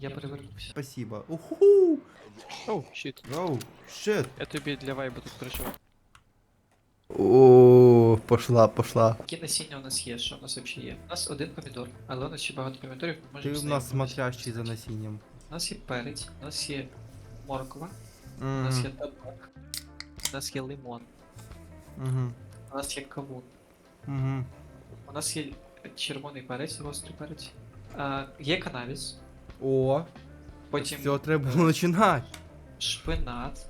Я перевернувся. Спасибо. Уху! Оу, щит. Оу, щит. Я тобі для вайбу тут прийшов. О, пошла, пошла. Які насіння у нас є? Що у нас взагалі є? У нас один помідор, але у нас ще багато помідорів. Ми Ти в нас смотрящий за насінням. У нас є перець, у нас є морква, у нас є табак, у нас є лимон, Мгм. у нас є кавун, Мгм. у нас є червоний перець, гострий перець. А, є канавіс, О, потім все треба було починати. шпинат.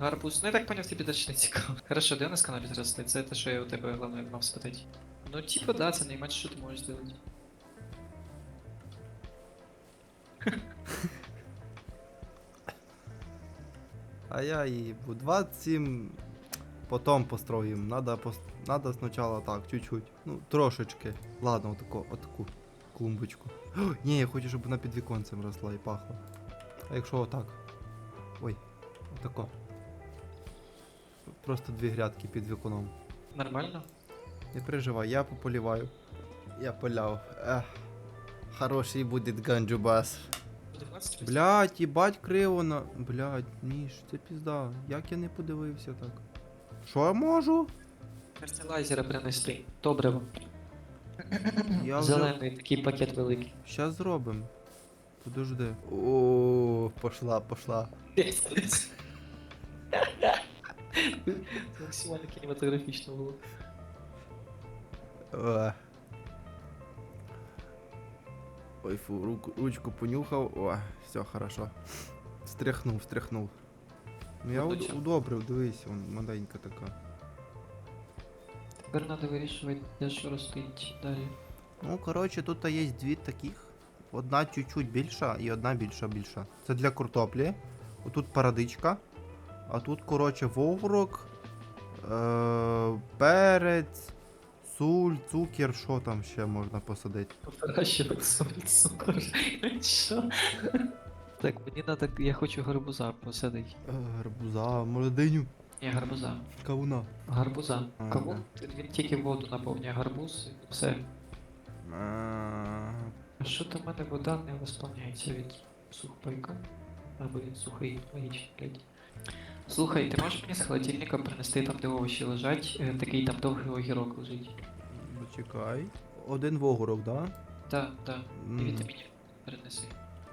Гарбуз. Ну я так поняв, тобі далі не цікаво. Хорошо, де у нас канавіс росте? Це те, що я у тебе головне мав спитати. Ну, типа, да, це найменше, що ти можеш зробити. А я і 27 потом построїм. Надо, пос... Надо спочатку так, чуть-чуть. Ну, трошечки. Ладно, отаку, отаку клумбочку. О, ні, я хочу, щоб вона під віконцем росла і пахла. А якщо отак? Ой, отако. Просто дві грядки під віконом. Нормально? Не переживай, я пополіваю. Я поляв. Ех. Хороший буде ганджубас. 19 Блять, їбать криво на. Блять, Міш, це пізда. Як я не подивився так? Що я можу? Фертилайзера принести. Добре. Я вже... Зелений такий пакет великий. Щас зробим. Подожди. О, пошла, пошла. Максимально кінематографічно було. Е. Ой, фу, руку, ручку понюхав. О, все хорошо. Стряхнув, стряхнув. Ну я уд- удобрив, дивись, вон маленька така. Тепер треба вирішувати, де що ростить далі. Ну, коротше, тут є дві таких. Одна чуть-чуть більша і одна більша більша. Це для картоплі. Отут парадичка. А тут, коротше, воврок, е- перець, суль, цукер, що там ще можна посадити. Вирощувати соль, цукор. Що? Так, мені надо, я хочу гарбуза посадити. Е, Гарбуза, молодиню, Ні, гарбуза. кавуна. Гарбуза. Ага. Кавун, він тільки воду наповнює гарбуз, і все. А що то в мене вода не восполняється від сухпайка? Або від сухої логічно, блядь. Слухай, ти можеш мені з холодильника принести там, де овочі лежать, е, такий там довгий огірок лежить. Почекай. Один вогорок, да? Так, так. І М, вітамінів принеси.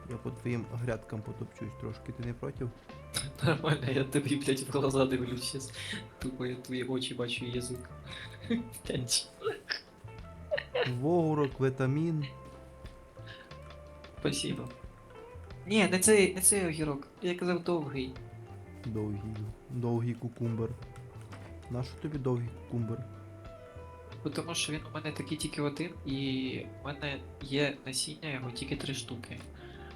Я по твоїм грядкам потопчусь трошки, ти не проти? Нормально, я тобі, блядь, в глаза дивлюсь сейчас. Тупо я твої очі бачу і язик. Блядь. Витамін. Спасибо. Ні, не цей, не цей огірок. Я казав довгий. Довгий, довгий кукумбер. Нащо тобі довгий кукумбер? Бо Тому що він у мене такий тільки один, і в мене є насіння його тільки три штуки.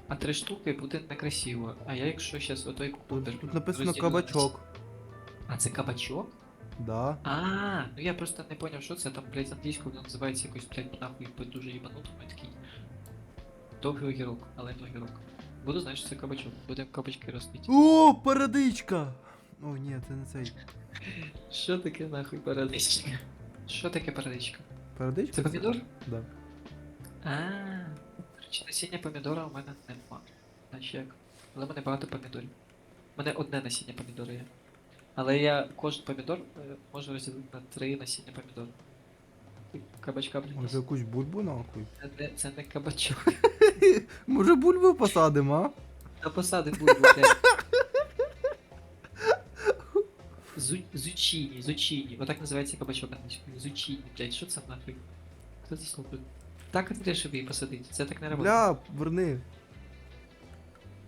А три штуки буде некрасиво. А я якщо зараз отой кукурудзу Тут, тут написано розділю кабачок. А це кабачок? Да. А, ну я просто не поняв, що це там, блядь, англійською воно називається якось, блядь, нахуй бо дуже їбанутому і такий. Довгий огірок, але не огірок. Буду знати, що це кабачок. Будемо кабачки ростити. О, парадичка! О, ні, це не цей. Що таке нахуй парадичка? Що таке парадичка? Парадичка? Це помідор? Да. А, коротше, насіння помідора у мене нема. Значить як. Але в мене багато помідорів. У мене одне насіння помідора є. Але я кожен помідор е, можу розділити на три насіння помідор. Ти кабачка приніс. Може якусь бульбу нахуй? Це не, це не кабачок. Може бульбу посадимо, а? Та посади бульбу, блядь. Зу, зучіні, зучіні. Отак називається кабачок. Зучіні, блядь, що це нахуй? Хто це слухає? Так треба, щоб її посадити. Це так не робить. Бля, верни.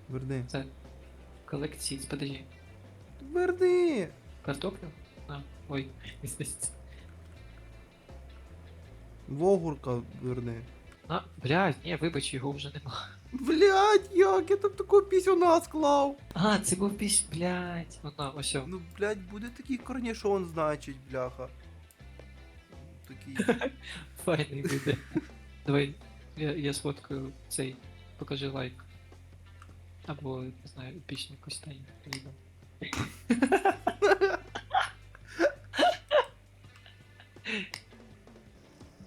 Верни. Це колекції, подожди. Верни! Картоплю? А, ой. Вогурка верни. А, блядь, ні, вибач, його вже нема. Блять, як я там такого пісюна склав. А, це був піс, блядь. Вона, ось. о. Ну, блять, буде такий корнішон, значить, бляха. Такий. Файний буде. Давай, я, я сфоткаю цей, покажи лайк. Або, не знаю, епічний костей.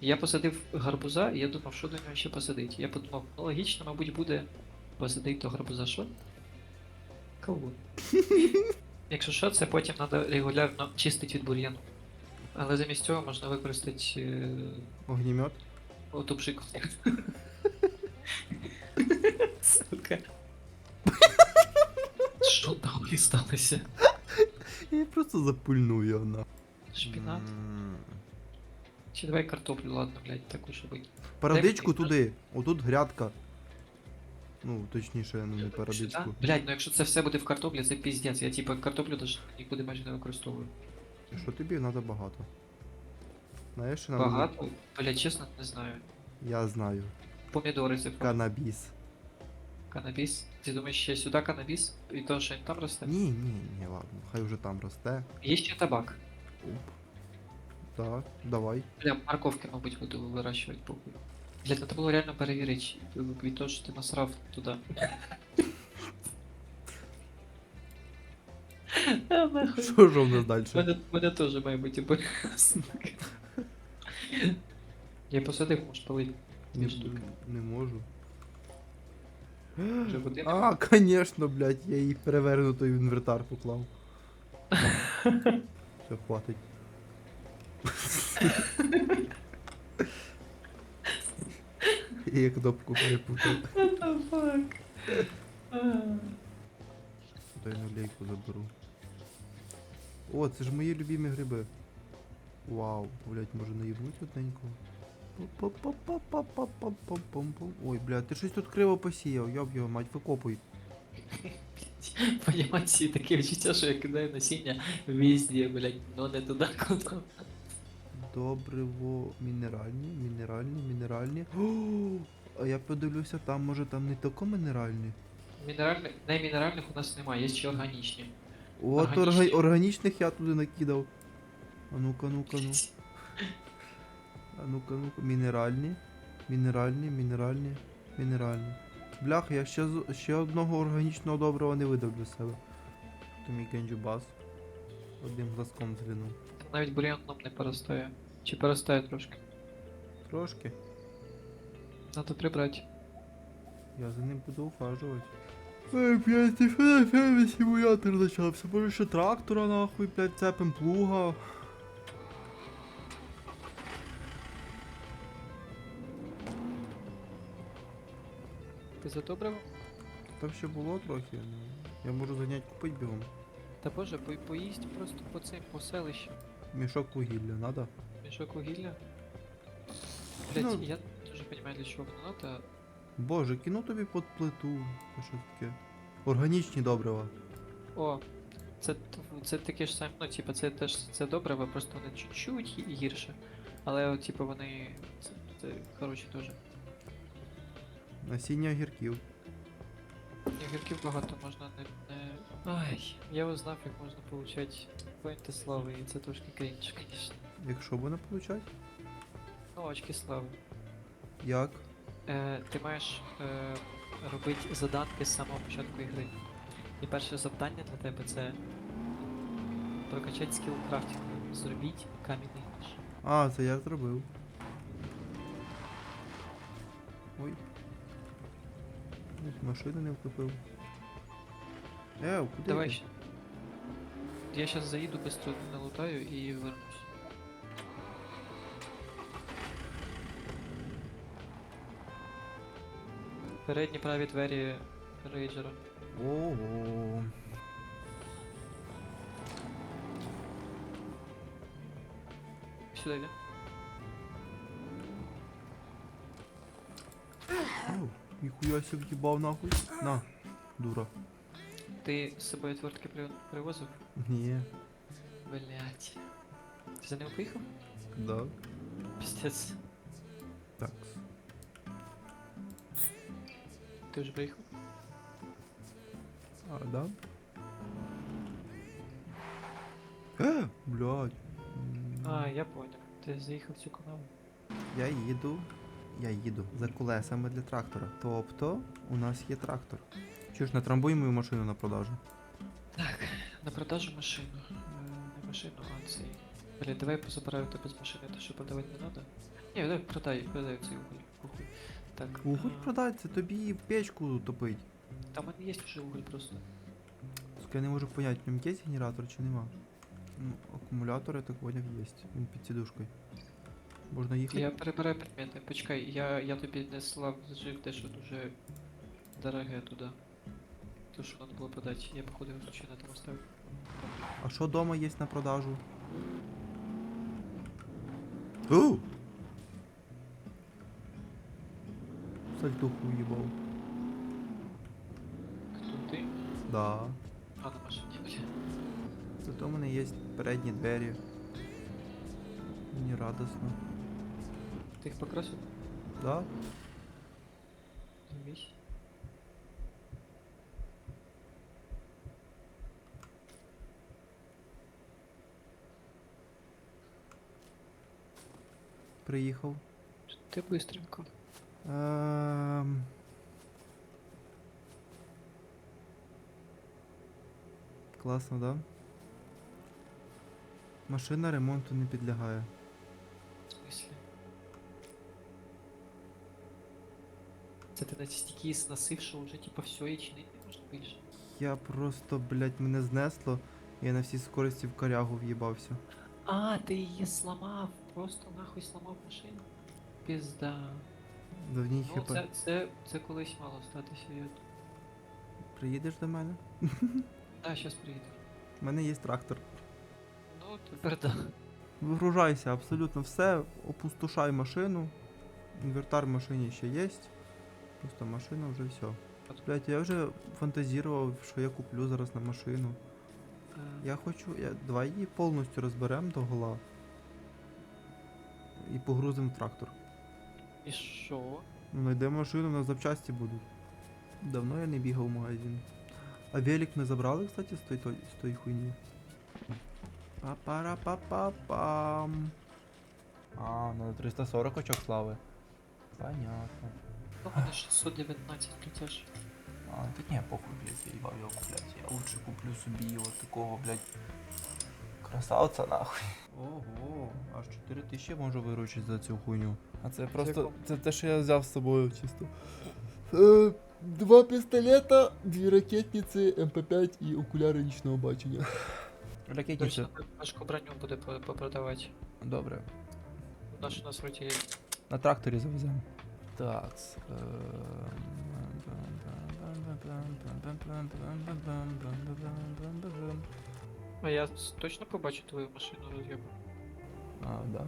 Я посадив гарбуза, і я думав, що до нього ще посадити. Я подумав, ну логічно, мабуть, буде посадити до гарбуза що? Кавун. Якщо що, це потім треба регулярно чистити від бур'яну. Але замість цього можна використати е, Огнімет. Оту пшику. Сука. Що там сталося? Я просто запульну його на. Шпінат? М. Чи давай картоплю, ладно, блядь, таку, щоб... Парадичку туди. Отут грядка. Ну, точніше, ну не парадичку. Блядь, ну якщо це все буде в картоплі, це піздець. Я типа картоплю даже нікуди майже не використовую. Що тобі треба багато? Знаєш, що нам Багато? Блядь, чесно, не знаю. Я знаю. Помідори це Канабіс. канабіс. Ти думаєш, ще сюди канабіс? І то, що він там росте? Ні, ні, ні, ладно. Хай вже там росте. Є ще табак. Оп. Так, давай. Бля, морковки, мабуть, буду вирощувати похуй. Блядь, треба було реально перевірити від того, що ти насрав туди. А, нахуй. Що ж у нас далі? Мене, мене теж має бути типу. Я посадив, може палить. Не, Дві штуки. не можу. Вже А, конечно, блядь, я її перевернутий в інвертар поклав. Все, хватить. Я кнопку перепутав. What the fuck? Дай налейку заберу. О, це ж мої любимі гриби. Вау, блядь, може наїбнуть одненько. Ой, блядь, ти щось тут криво посіяв, йоб його мать, викопуй. В анімації таке відчуття, що я кидаю насіння везде, блядь, но не туди, куди. Добриво мінеральні, мінеральні, мінеральні. О, а я подивлюся, там може там не тільки мінеральні. Мінеральних, не мінеральних у нас немає, є ще органічні. От Органічні. орга- органічних я туди накидав. А ну-ка, ну-ка, ну. А ну-ка, ну-ка. Мінеральні. Мінеральні, мінеральні, мінеральні. Блях, я ще, ще одного органічного доброго не видав для себе. То мій генджубас. Одним глазком зглянув. Навіть бур'ян нам не поростає. Чи поростає трошки. Трошки. Надо прибрати. Я за ним буду ухажувати. Ой, блядь, ти що на фермі симулятор почався? Може ще трактора нахуй, блядь, цепим плуга. Ти задобрив? Там ще було трохи, ну. Я можу зайняти купити бігом. Та боже, по поїсть просто по цим по селищам. Мішок вугілля, надо? Мішок вугілля. Блять, Ну. я дуже розумію, для чого воно надо. Боже, кину тобі під плиту. Це що таке? Органічні добрива. О, це, це таке ж саме, ну, типа, це теж це добре, ви просто вони чуть-чуть гірше. Але, от, типа, вони. Це, це хороші теж. Насіння огірків. Ігорків багато можна не, не. Ай, я узнав, як можна получати поінти слави, і це трошки крінж, звісно. Якщо буде получать? Ну, очки слави. Як? Е, ти маєш е, робити заданки з самого початку ігри. І перше завдання для тебе це прокачати скіл крафтингу. Зробіть камінний ніж. А, це я зробив. Машину не вкупив. Е, куди? Давай ще. Я зараз заїду, быстро налутаю і вернусь. Передні праві двері рейджера. Ого. Сюди йде. Ау, Ніхуя себе в'їбав нахуй. На, дура. Ти з собою твертки при... привозив? Ні. Блять. Ти за ним поїхав? Да. Пістець. Так. Ти вже приїхав? А, да? Е, блядь. М, А, я понял. Ти заїхав в цю канаву. Я їду. Я їду за колесами для трактора. Тобто, у нас є трактор. Чуєш, натрамбуй мою машину на продажу. Так, на продажу машину. Е, Не машину, а цей. Блін, давай позабираю тебе з машини, то що продавати не треба. Ні, так продай, продай цей уголь. Похуй. Так. Уголь а, продать, це тобі печку топить. Там в мене є вже уголь просто. Тільки я не можу поняти, в ньому є генератор чи нема. Ну, акумулятор, я так поняв, є. Він під сідушкою. Можна їхати? Я перебираю предмети. Почекай, я, я тобі не слав зжив те, що дуже дороге туди. То, що треба було продати. Я походу його случайно там оставив. А що дома є на продажу? У! Сальтуху уїбав. Хто ти? Да. А, на машині, бля. Зато в мене є передні двері. Мені радосно. Ти їх покрасив? Да? Весь. Приїхав. Ти быстренько. Ем... Класно, да? Машина ремонту не підлягає. В смысле? Це ти настільки сносив, що вже типа все і чинити не можна більше. Я просто, блядь, мене знесло. Я на всій скорості в корягу в'їбався. А, ти її сломав, просто нахуй сломав машину. Пізда. Да в ній Ну, хп. це, це, це колись мало статися. Я... Приїдеш до мене? Да, щас приїду. У мене є трактор. Ну, тепер да. Вигружайся абсолютно все, опустошай машину. Інвертар в машині ще є. Просто машина вже все. Блять, я вже фантазував, що я куплю зараз на машину. Е, Я хочу. Я... Давай її повністю розберемо до гола. І погрузимо в трактор. І що? Ну, знайдемо машину, на запчасті будуть. Давно я не бігав в магазин. А велик ми забрали, кстати, з той, той, з той хуйні. Па-пара-па-па-пам. А, ну 340 очок слави. Понятно. Ну, мене 619 притяж. А, так не, похуй, блядь, я ебал его куплять. Я лучше куплю собі вот такого, блядь, красавца нахуй. Ого, аж 4 тисячі можу виручити за цю хуйню. А це просто. Це те, що я взяв з собою чисто. Е, два пістолета, дві ракетниці, МП5 і окуляри нічного бачення. Точно, важку броню буде по- попродавати. Добре. Наш у нас вроді. На тракторі завеземо. Так. А я точно побачу твою машину роз'єбу. А, да.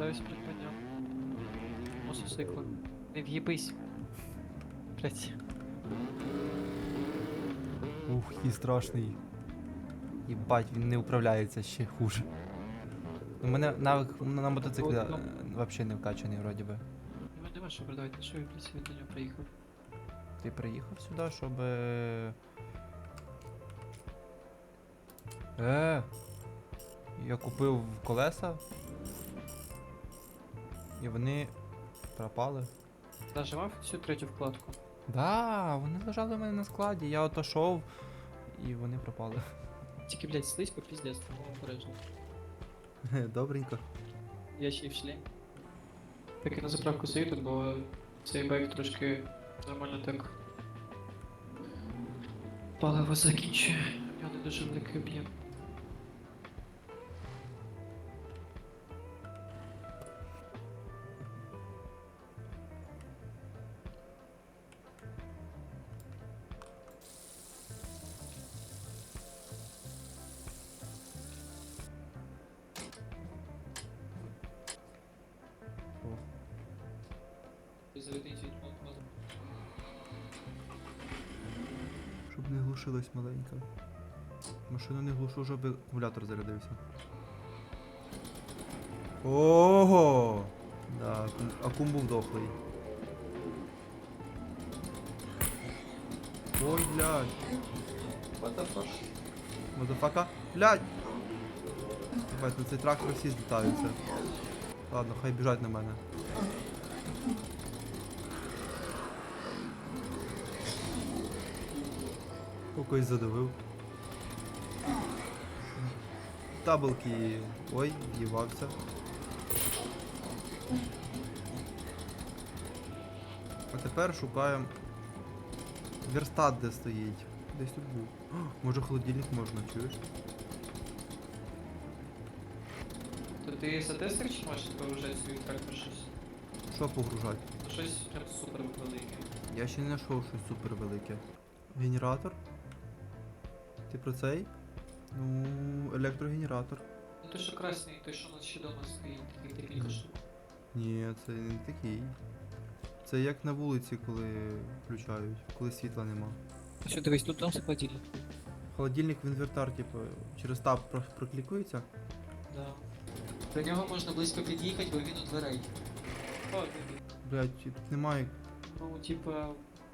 З придбанням. Мотоцикла. Не в'їбись. Блять. Ух, який страшний. Єбать, він не управляється ще хуже. У мене навик на на мотоциклі От, ну. взагалі не вкачаний вроді би. Ну нема що продавати, на що я блядь, від нього приїхав. Ти приїхав сюди, щоб. Е. Е. Я купив колеса. І вони пропали. Нажимав всю третю вкладку. Да, вони лежали у мене на складі. Я отошов і вони пропали. Тільки, блядь, слизько, піздець, тому обережно. Добренько. Я ще й в шлемі. Так і на заправку заїду, бо цей байк трошки нормально так. Паливо закінчує. Нього не дуже великий об'єм. Глушилась маленька. Машину не глушу, щоб акумулятор зарядився. Ого! Да, акум- був дохлий. Ой, блядь. Мазафака. Блядь! Бать, на цей трактор всі злітаються. Ладно, хай біжать на мене. Когось задавив. Таблки. Ой, в'ївався. А тепер шукаємо верстат, де стоїть. Десь тут був. О, може холодильник можна, чуєш? То ти сатестер чи можеш погружати свій трактор щось? Що погружати? Щось прям супер велике. Я ще не знайшов щось супер велике. Генератор? Ти про цей? Ну, електрогенератор. Ну той, що красний, той, що у нас ще дома стоїть, таких декілька штук. Ні, це не такий. Це як на вулиці, коли включають, коли світла нема. А Що дивись, тут дом холодильник. Холодильник в інвертар, типу, через таб про- проклікується. Да. До нього можна близько під'їхати, бо він у дверей. О, ні, ні. Блять, тут немає. Ну, типа,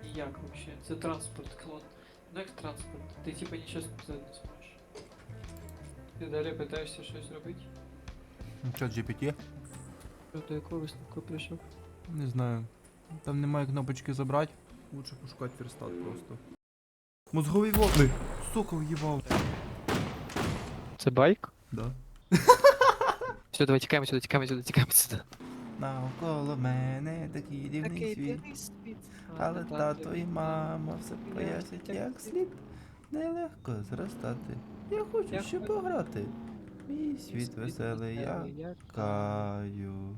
ніяк вообще. Це транспорт, клон. Транспорт? Ти типа нічого сказати не зможеш. Ти далі питаєшся щось зробити? Ну що, GPT? До якого висновку прийшов? Не знаю. Там немає кнопочки забрати. Лучше пошукати верстат просто. Мозговий водний! Сука, в'їбав. Це байк? Да. Все, давай тікаємо сюди, тікаємо сюди, тікаємо сюди. Навколо мене такий дивний світ. Але тато і мама все пояснять як слід. Нелегко зростати. Я хочу ще пограти. Мій світ веселий, я каю.